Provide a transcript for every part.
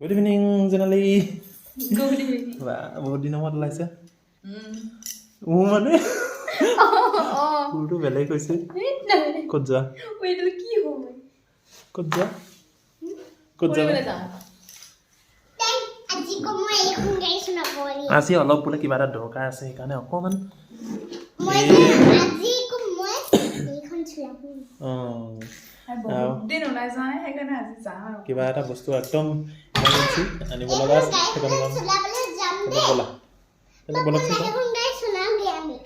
Good evening জেনালি Good evening. বা বহুত দিনৰ মূৰত ওলাইছে. মোৰ মানে Oh, বেলেগ হৈছে। ক'ত যোৱা? ক'ত যোৱা ক'ত। আজি অলপ বোলে কিবা এটা দৰকাৰ আছে সেইকাৰণে অকণমান অঁ, দিন ওলাই যোৱা নাই, সেইকাৰণে আজি যাওঁ আৰু। কিবা এটা বস্তু একদম ইমাৰ্জেঞ্চি আনিব লগা আছে সেইকাৰণে যাম চলাবলৈ যাম তেনে ব'লা তেনে ব'লকচোন যাওঁ এইখন গাড়ী চলামগে আমি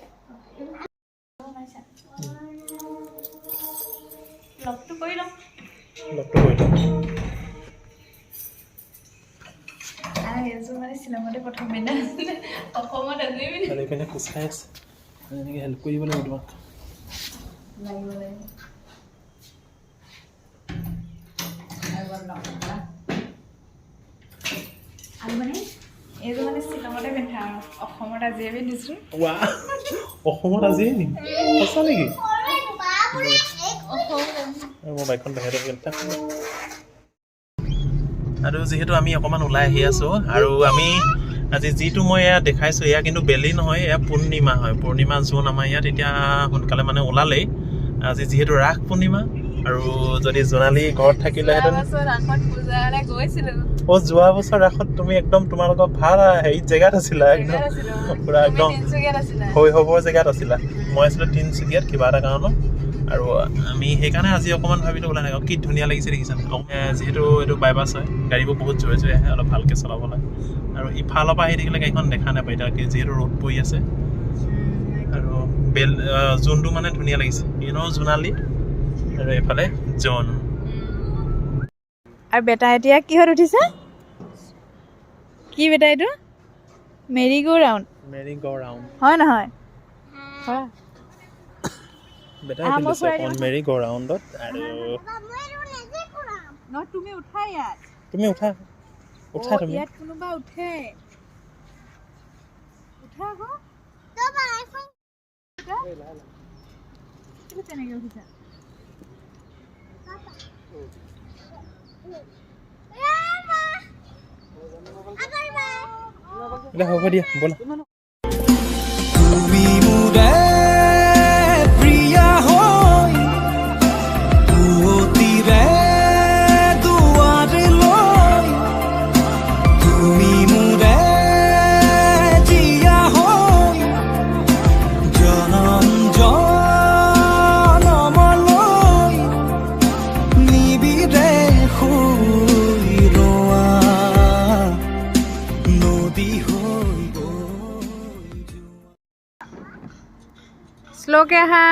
লগটো কৰি লওঁ। লগটো কৰি লওঁ আৰু এইযোৰ মানে শ্বিলঙতে প্ৰথম পিন্ধা আছিলে। অসমত আজি এইপিনে খোজকাঢ়ি আছে এনেকৈ হেল্প কৰিব লাগিব তোমাক লাগিব, লাগিব। আৰু অলপ আৰু যিহেতু আমি অকণমান ওলাই আহি আছোঁ আৰু আমি আজি যিটো মই এয়া দেখাইছোঁ এয়া কিন্তু বেলি নহয় এয়া পূৰ্ণিমা হয়। পূৰ্ণিমা জোন আমাৰ ইয়াত এতিয়া সোনকালে মানে ওলালেই। আজি যিহেতু ৰাস পূৰ্ণিমা আৰু যদি জোনালী ঘৰত থাকিলেহেঁতেন অ যোৱা বছৰ ৰাসত তুমি একদম তোমালোকৰ ভাল হেৰি জেগাত আছিলা একদম। পুৰা একদম। শৈশৱৰ জেগাত আছিলা। মই আছিলোঁ তিনিচুকীয়াত কিবা এটা কাৰণত। আৰু আমি সেইকাৰণে আজি অকণমান ভাবিলোঁ ওলাই নাযাওঁ কি ধুনীয়া লাগিছে দেখিছানে এ, যিহেতু এইটো বাইপাছ হয় গাড়ীবোৰ বহুত জোৰে জোৰে আহে অলপ ভালকৈ চলাব লাগে আৰু ইফালৰ পৰা আহি থাকিলে গাড়ীখন দেখা নাপায় এতিয়া কি যিহেতু ৰ'দ পৰি আছে। আৰু বেল জোনটো মানে ধুনীয়া লাগিছে। ইনো জোনালী? আৰু এইফালে জন। আৰু বেটা এতিয়া কিহত উঠিছে? কি বেটা এইটো? মেৰি গো ৰাউণ্ড। মেৰি গ ৰাউণ্ড। হয় নহয়? হয়। দিওঁ। মেৰি গ ৰাউণ্ডত আৰু তুমি উঠা ইয়াত। তুমি উঠা। উঠা তুমি। ইয়াত কোনোবা উঠে। উঠা আকৌ। তেনেকে উঠিছা? দে হ'ব দিয়া ব'লা শ্ল'কে আহা।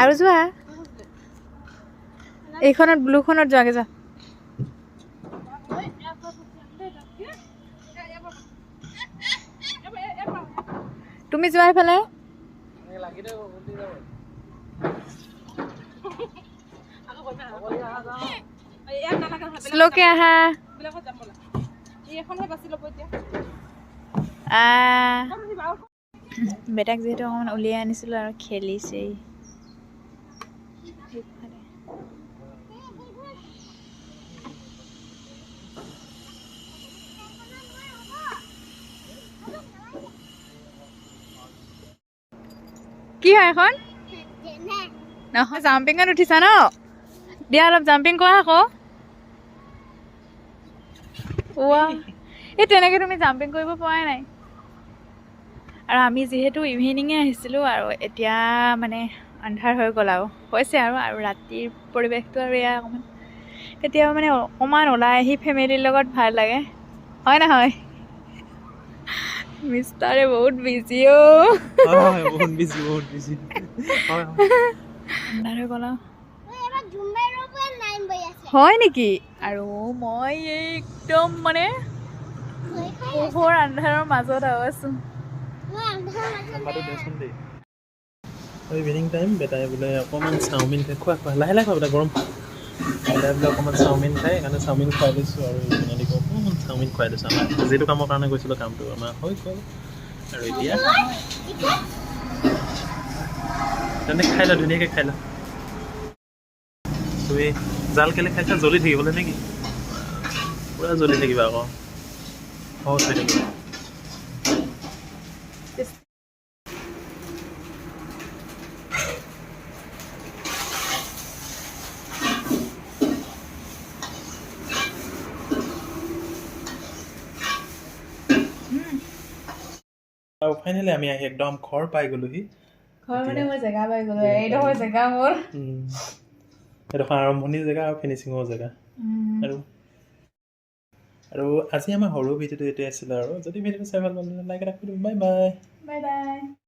আৰু যোৱা? এইখনত ব্লুখনত যোৱাগে যোৱা তুমি যোৱা এইফালে শ্ল'কে আহা। আহ। বেটাক যিহেতু অকণমান উলিয়াই আনিছিলোঁ আৰু খেলিছেই। কি হয় এখন? নহয় জাম্পিঙত উঠিছা ন? দিয়া অলপ জাম্পিং কৰা আকৌ। ৱা এই তেনেকৈ তুমি জাম্পিং কৰিব পৰাই নাই। আৰু আমি যিহেতু ইভিনিঙে আহিছিলোঁ আৰু এতিয়া মানে আন্ধাৰ হৈ গ'ল আৰু। হৈছে আৰু আৰু ৰাতিৰ পৰিৱেশটো আৰু এয়া অকণমান। কেতিয়াবা মানে অকণমান ওলাই আহি ফেমিলিৰ লগত ভাল লাগে। হয় নহয়? মিষ্টাৰে বহুত বিজি হয় গ'ল হয় নেকি? আৰু মই এই একদম মানে পোহৰ আন্ধাৰৰ মাজত আৰু আছোঁ। ইভিনিং টাইম বেটাই বোলে অকণমান চাওমিন খাই খোৱা খোৱা লাহে লাহে খোৱা বেটা গৰম বেটাই বোলে অকণমান চাওমিন খাই সেইকাৰণে চাওমিন খুৱাই লৈছোঁ আৰু জোনালীকো অকণমান চাওমিন খুৱাই লৈছোঁ আমাৰ যিটো কামৰ কাৰণে গৈছিলোঁ কামটো আমাৰ হৈ গ'ল আৰু এতিয়া তেনে খাই ল ধুনীয়াকৈ খাই ল তুমি জাল কেলে খাইছা জ্বলি থাকিবলৈ নেকি পূৰা জ্বলি থাকিবা আকৌ সহজ হৈ থাকিব আৰু ফাইনেলি আমি আহি একদম ঘৰ পাই গ'লোহি। ঘৰ মানে মই জেগা পাই গ'লো এইডোখৰ জেগা মোৰ। এইডোখৰ আৰম্ভণিৰ জেগা আৰু ফিনিচিঙৰ জেগা। আৰু আৰু আজি আমাৰ সৰু ভিডিঅ'টো এইটোৱে আছিলে আৰু যদি ভিডিঅ'টো চাই ভাল পালে লাইক এটা কৰি দিব বাই বাই বাই বাই